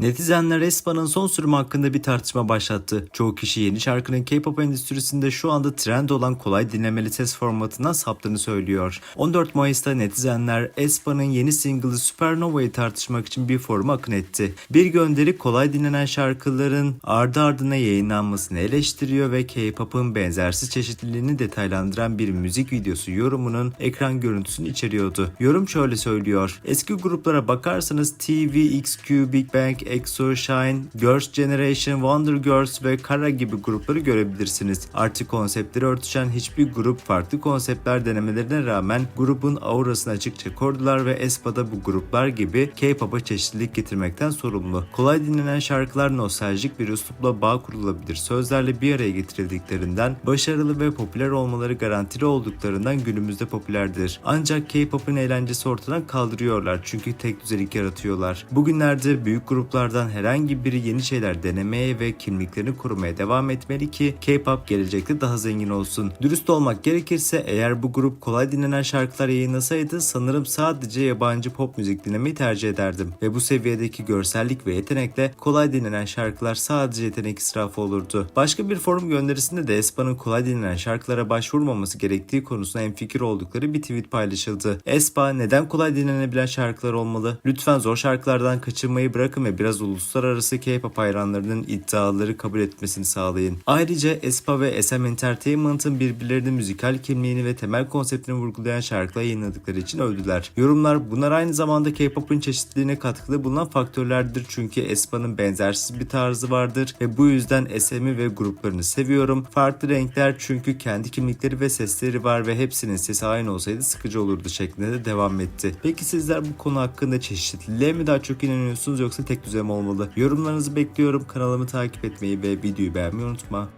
Netizenler Espa'nın son sürümü hakkında bir tartışma başlattı. Çoğu kişi yeni şarkının K-pop endüstrisinde şu anda trend olan kolay dinlemeli ses formatından saptığını söylüyor. 14 Mayıs'ta netizenler Espa'nın yeni single'ı Supernova'yı tartışmak için bir foruma akın etti. Bir gönderi kolay dinlenen şarkıların ardı ardına yayınlanmasını eleştiriyor ve K-pop'un benzersiz çeşitliliğini detaylandıran bir müzik videosu yorumunun ekran görüntüsünü içeriyordu. Yorum şöyle söylüyor. Eski gruplara bakarsanız TV, XQ, Big Bang, EXO, Shine, Girls' Generation, Wonder Girls ve Kara gibi grupları görebilirsiniz. Artık konseptleri örtüşen hiçbir grup farklı konseptler denemelerine rağmen grubun aurasını açıkça korudular ve Espa'da bu gruplar gibi K-pop'a çeşitlilik getirmekten sorumlu. Kolay dinlenen şarkılar nostaljik bir üslupla bağ kurulabilir sözlerle bir araya getirildiklerinden başarılı ve popüler olmaları garantili olduklarından günümüzde popülerdir. Ancak K-pop'un eğlencesi ortadan kaldırıyorlar çünkü tek düzelik yaratıyorlar. Bugünlerde büyük gruplardan herhangi biri yeni şeyler denemeye ve kimliklerini korumaya devam etmeli ki K-pop gelecekte daha zengin olsun. Dürüst olmak gerekirse eğer bu grup kolay dinlenen şarkılar yayınlasaydı sanırım sadece yabancı pop müzik dinlemeyi tercih ederdim. Ve bu seviyedeki görsellik ve yetenekle kolay dinlenen şarkılar sadece yetenek israfı olurdu. Başka bir forum gönderisinde de Espa'nın kolay dinlenen şarkılara başvurmaması gerektiği konusunda hemfikir oldukları bir tweet paylaşıldı. Espa neden kolay dinlenebilen şarkılar olmalı? Lütfen zor şarkılardan kaçınmayı bırakın ve biraz uluslararası K-pop hayranlarının iddiaları kabul etmesini sağlayın. Ayrıca Espa ve SM Entertainment'ın birbirlerinin müzikal kimliğini ve temel konseptini vurgulayan şarkılar yayınladıkları için öldüler. Yorumlar bunlar aynı zamanda K-pop'un çeşitliliğine katkıda bulunan faktörlerdir çünkü Espa'nın benzersiz bir tarzı vardır ve bu yüzden SM'i ve gruplarını seviyorum. Farklı renkler çünkü kendi kimlikleri ve sesleri var ve hepsinin sesi aynı olsaydı sıkıcı olurdu şeklinde de devam etti. Peki sizler bu konu hakkında çeşitliliğe mi daha çok inanıyorsunuz yoksa tek düze mi olmalı? Yorumlarınızı bekliyorum. Kanalımı takip etmeyi ve videoyu beğenmeyi unutma.